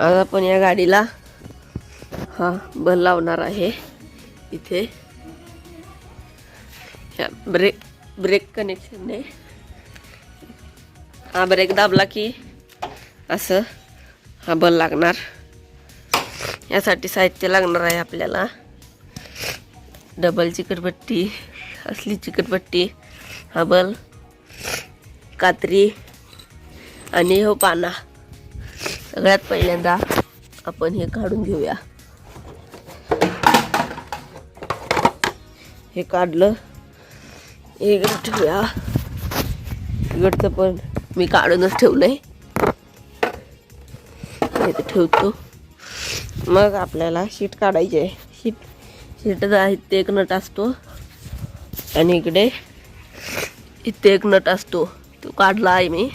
आज आपण या गाडीला हा बल लावणार आहे. इथे. ह्या ब्रेक ब्रेक कनेक्शनने. हा ब्रेक दाबला की असं हा बल लागणार. यासाठी साहित्य लागणार आहे आपल्याला. डबल चिकटपट्टी असली चिकटपट्टी हा बल कात्री आणि हो पाना. सगळ्यात पहिल्यांदा आपण हे काढून घेऊया. हे काढलं. हे ठेवूया. इकडचं पण मी काढूनच ठेवलंय. इथे ठेवतो. मग आपल्याला शीट काढायची आहे. शीट शीट आहे ते एक नट असतो. आणि इकडे इथे एक नट असतो. तो काढला आहे मी.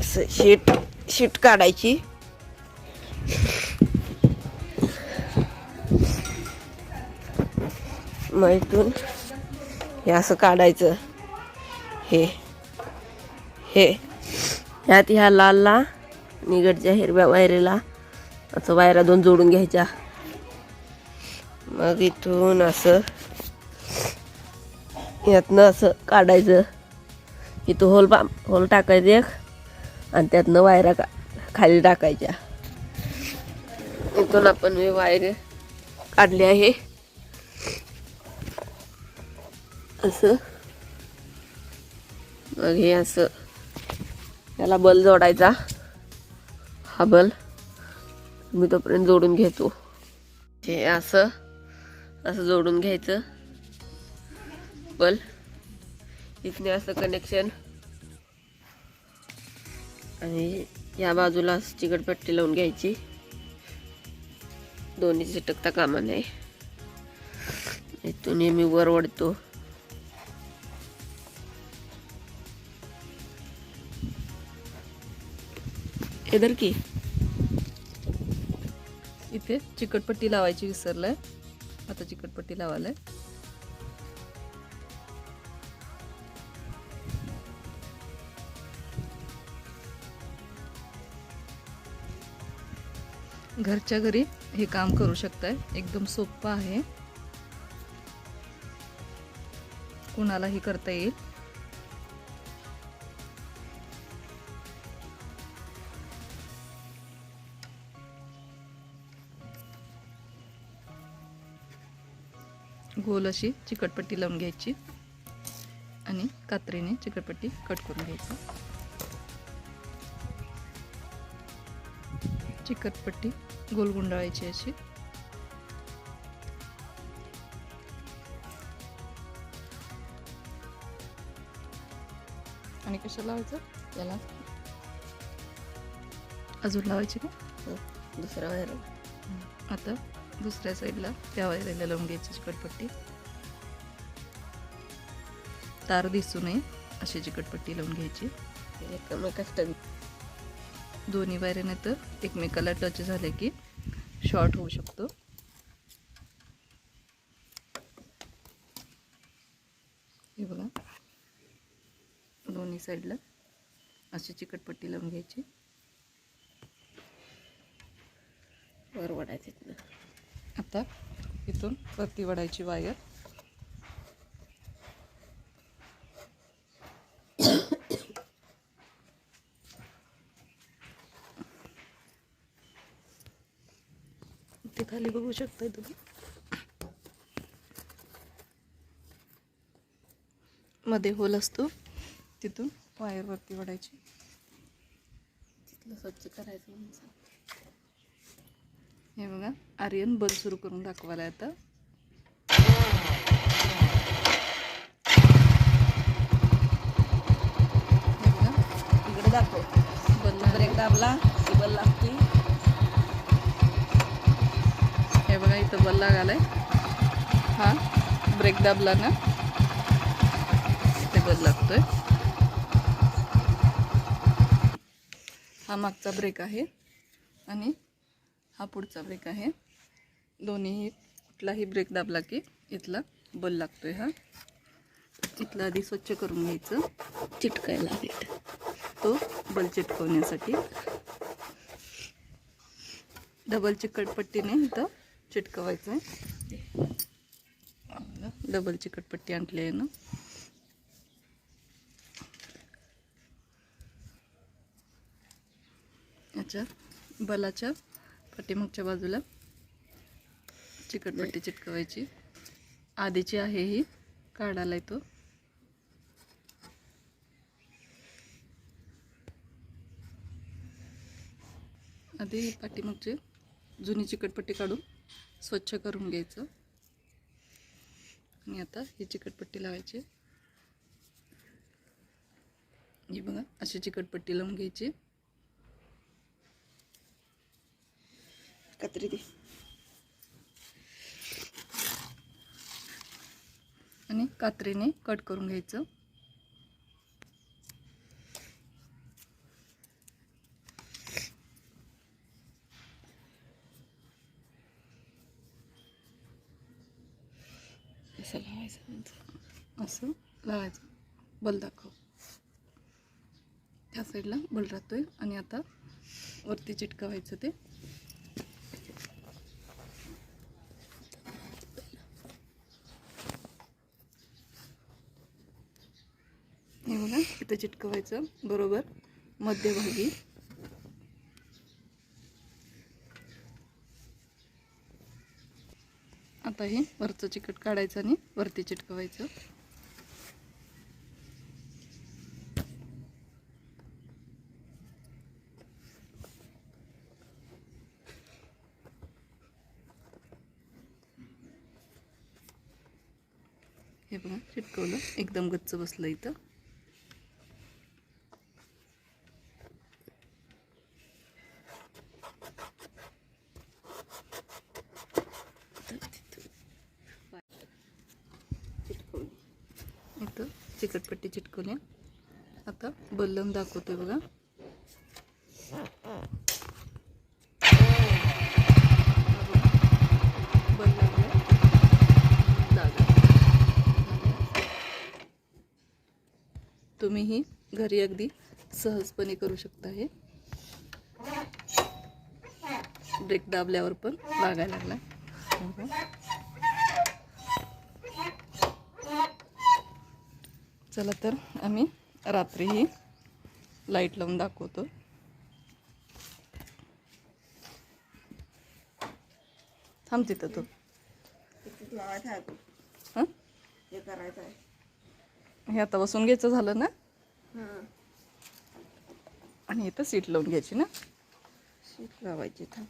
असं शीट. शीट काढायची. मग इथून हे असं काढायचं. हे. हे. ह्यात ह्या लालला निगडच्या हिरव्या वायरीला असं वायरा दोन जोडून घ्यायच्या. मग इथून असं यातनं असं काढायचं. इथं होल पा होल टाकायचं एक. आणि त्यातनं वायरा का खाली टाकायच्या. इथून आपण मी वायर काढली आहे. असं. मग हे असं. याला बल जोडायचा. हा बल मी तोपर्यंत जोडून घेतो. हे असं. असं जोडून घ्यायचं. बल. इथने असं कनेक्शन आणि या बाजूला चिकटपट्टी लावून घ्यायची. दोन्ही चिटकता कामा नये. इथून नेहमी मी वर ओढतो. इधर की. इथे चिकटपट्टी लावायची विसरलाय. आता चिकटपट्टी लावायला घरच्या घरी हे काम करू शकताय. एकदम सोपं आहे. कुणालाही करता येईल. गोल अशी चिकटपट्टी लावून घ्यायची आणि कात्रीने चिकटपट्टी कट करून घ्यायची. चिकटपट्टी गोल गुंडाळायची अशी. आणि कशा लावायचं? याला. अजून लावायची का? दुसरा वायर. आता दुसऱ्या साईडला त्या वायरीला लावून घ्यायची चिकटपट्टी. तार दिसू नये अशी चिकटपट्टी लावून घ्यायची. एकमेकाच दोन्ही वायरीने तर एकमेकाला टच झाले की शॉर्ट होऊ शकतो. हे बघा. दोन्ही साईडला अशी चिकटपट्टी लावून घ्यायची. वर वडायचं आता इथून वरती वडायची वायर इथे खाली बघू शकताय तुम्ही? मध्ये होल असतो. तिथून वायर वरती वडायची तिथलं स्वच्छ करायचं हे बघा आर्यन बल सुरू करून दाखवायला आता हे बघा इकडे दाखव. बल ब्रेक दाबला की बल लागते हे बघा इथं बल्ला लागालाय हा ब्रेक दाबला ना ते बल लागतोय. हा मागचा ब्रेक आहे आणि हा पुढचा ब्रेक आहे. दोन्हीही कुठलाही ब्रेक दाबला की इथला बल लागतोय हा. इथला आधी स्वच्छ करून घ्यायचं. चिटकायला लागेल तो बल चिटकवण्यासाठी. डबल चिकटपट्टीने इथं चिटकवायचं आहे डबल चिकटपट्टी आणली आहे ना. याच्या बलाच्या पाठीमागच्या बाजूला चिकटपट्टी चिटकवायची. आधीची आहे ही. काढायला तो आधी पाठीमागची जुनी चिकटपट्टी काढून स्वच्छ करून घ्यायचं. आणि आता ही चिकटपट्टी लावायची. ही बघा अशी चिकटपट्टी लावून घ्यायची. कत्री दे. आणि कात्रीने कट करून घ्यायचं. असं लावायचं असं? लावायचं. बल दाखव. त्या साईडला बल आहे आणि आता वरती चिटकवायचं ते. हे बघा इथं चिटकवायचं. बरोबर. मध्यभागी. आता हे वरचं चिकट काढायचं आणि वरती चिटकवायचं. हे बघा चिटकवलं. एकदम गच्च बसलं इथं चिटकवली इथं चिकटपट्टी चिटकवली. आता बल्लम दाखवतोय बघा. तुम्हीही घरी अगदी सहजपणे करू शकता हे. ब्रेक दाबल्यावर पण लागायला लागला. चला तर आम्ही रात्रीही लाइट लावून दाखवतो. थांब तिथं तू. लावायचं हां? हे करायचं हे आता बसून घ्यायचं झालं ना? आणि इथं सीट लावून घ्यायची ना? सीट लावायची थांब.